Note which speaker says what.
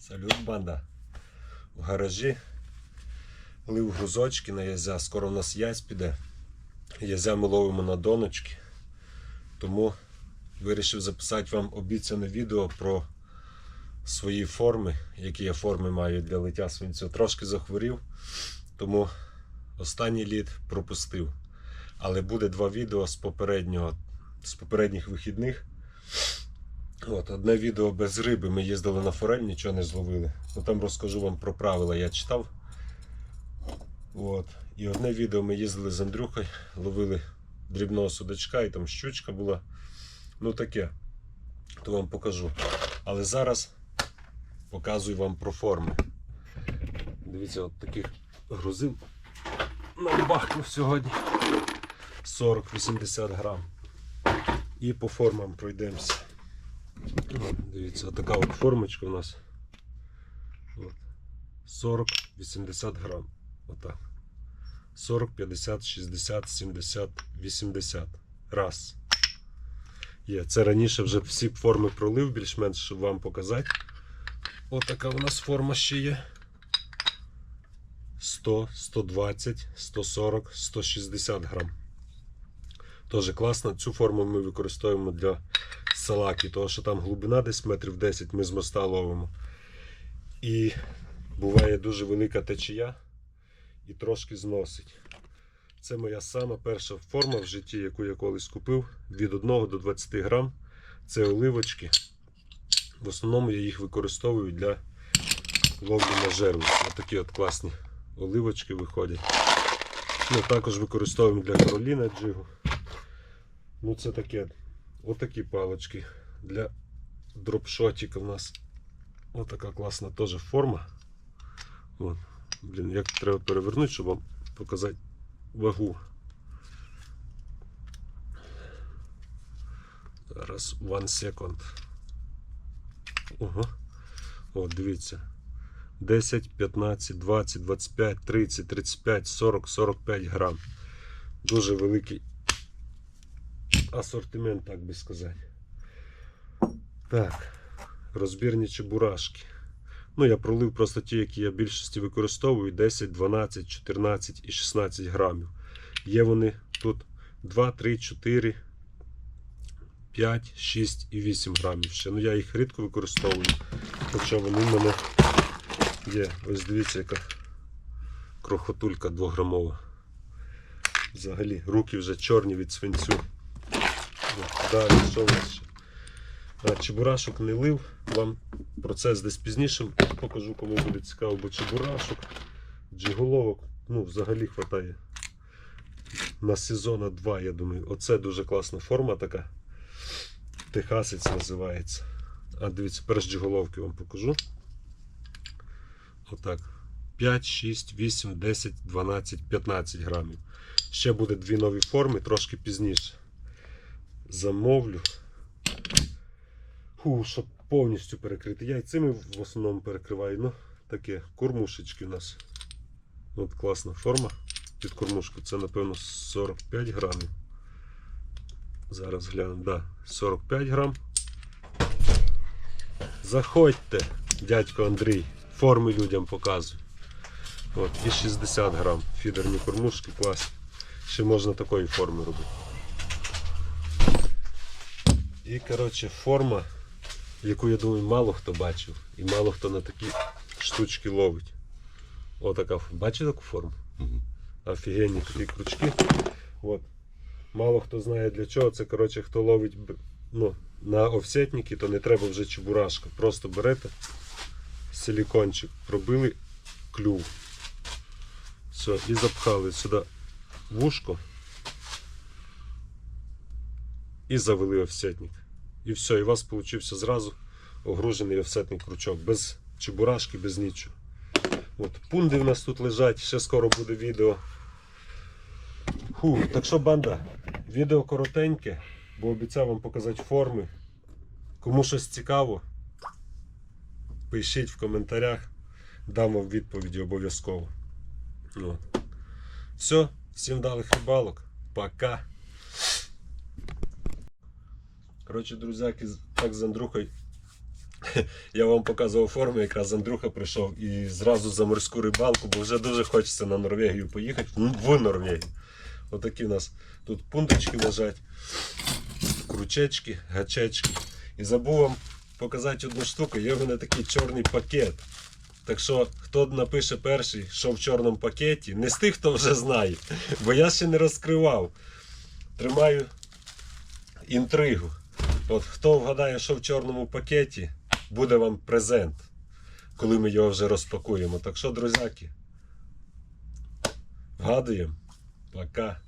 Speaker 1: Салют, банда. В гаражі лив грузочки на язя. Скоро в нас язь піде. Язя ми ловимо на доночки. Тому вирішив записати вам обіцяне відео про свої форми, які я форми маю для лиття свинцю. Трошки захворів, тому останній літ пропустив. Але буде два відео з попереднього, з попередніх вихідних. От, одне відео без риби. Ми їздили на форель, нічого не зловили. Ну там розкажу вам про правила, я читав. От. І одне відео ми їздили з Андрюхою, ловили дрібного судачка і там щучка була. Ну таке. То вам покажу. Але зараз показую вам про форми. Дивіться, от таких грузин нам бахнув сьогодні 40-80 грам. І по формам пройдемося. Дивіться, така от формочка у нас. 40-80 грам. Отак. 40, 50, 60, 70, 80. Раз. Є. Це раніше вже всі форми пролив більш-менш, щоб вам показати. Отака у нас форма ще є. 100, 120, 140, 160 грам. Дуже класно. Цю форму ми використовуємо для салаки, тому що там глибина десь метрів 10 ми з моста ловимо. І буває дуже велика течія і трошки зносить. Це моя сама перша форма в житті, яку я колись купив від 1 до 20 грам. Це оливочки. В основному я їх використовую для ловлі на жерло. Ось такі от класні оливочки виходять. Ну, також використовуємо для Кароліна джигу. Ну, це таке. Отакі палочки для дропшотика у нас. Отака класна теж форма. Вон. Блін, як треба перевернути, щоб вам показати вагу. Зараз one second. Ого. От, дивіться. 10, 15, 20, 25, 30, 35, 40, 45 грам. Дуже великий асортимент, так би сказати. Так, розбірні чебурашки. Ну, я пролив просто ті, які я в більшості використовую: 10, 12, 14 і 16 грамів. Є вони тут 2, 3, 4, 5, 6 і 8 грамів ще. Ну, я їх рідко використовую. Хоча вони в мене є. Ось дивіться, яка крохотулька 2 грамова. Взагалі, руки вже чорні від свинцю. Далі, що в нас ще? А, чебурашок не лив. Вам процес десь пізніше покажу, кому буде цікаво, бо чебурашок, джиголовок, ну, взагалі хватає. На сезона 2, я думаю. Оце дуже класна форма така. Техасець називається. А дивіться, перш джиголовки вам покажу. Отак. 5, 6, 8, 10, 12, 15 грамів. Ще буде дві нові форми трошки пізніше. Замовлю. Фу, щоб повністю перекрити. Я і цими в основному перекриваю. Ну, таке кормушечки у нас. От класна форма під кормушку. Це, напевно, 45 грамів. Зараз гляну, да, 45 грам. Заходьте, дядько Андрій. Форми людям показуй. От, і 60 грам. Фідерні кормушки класні. Ще можна такої форми робити. І, коротше, форма, яку, я думаю, мало хто бачив. І мало хто на такі штучки ловить. Отака. Бачите таку форму? Офігенні такі крючки. От. Мало хто знає для чого. Це, коротше, хто ловить ну, на офсетники, то не треба вже чебурашка. Просто берете силікончик, пробили клюв. Все, і запхали сюди вушко. І завели офсетник. І все, і у вас получився зразу огружений офсетний крючок. Без чебурашки, без нічого. От, пунди в нас тут лежать, ще скоро буде відео. Фу, так що банда, відео коротеньке, бо обіцяв вам показати форми. Кому щось цікаво, пишіть в коментарях, дам вам відповіді обов'язково. Все, всім вдалих рибалок. Пока. Коротше, друзяки, так з Андрухою Я вам показував форму, якраз Андрюха прийшов і зразу за морську рибалку, бо вже дуже хочеться на Норвегію поїхати. Ну, В Норвегію. Отакі у нас тут пундочки лежать, крючечки, гачечки. І забув вам показати одну штуку. Є в мене такий чорний пакет. Так що, хто напише перший, що в чорному пакеті, не з тих, хто вже знає, бо я ще не розкривав. Тримаю інтригу. От хто вгадає, що в чорному пакеті, буде вам презент, коли ми його вже розпакуємо. Так що, друзяки, вгадуємо. Пока.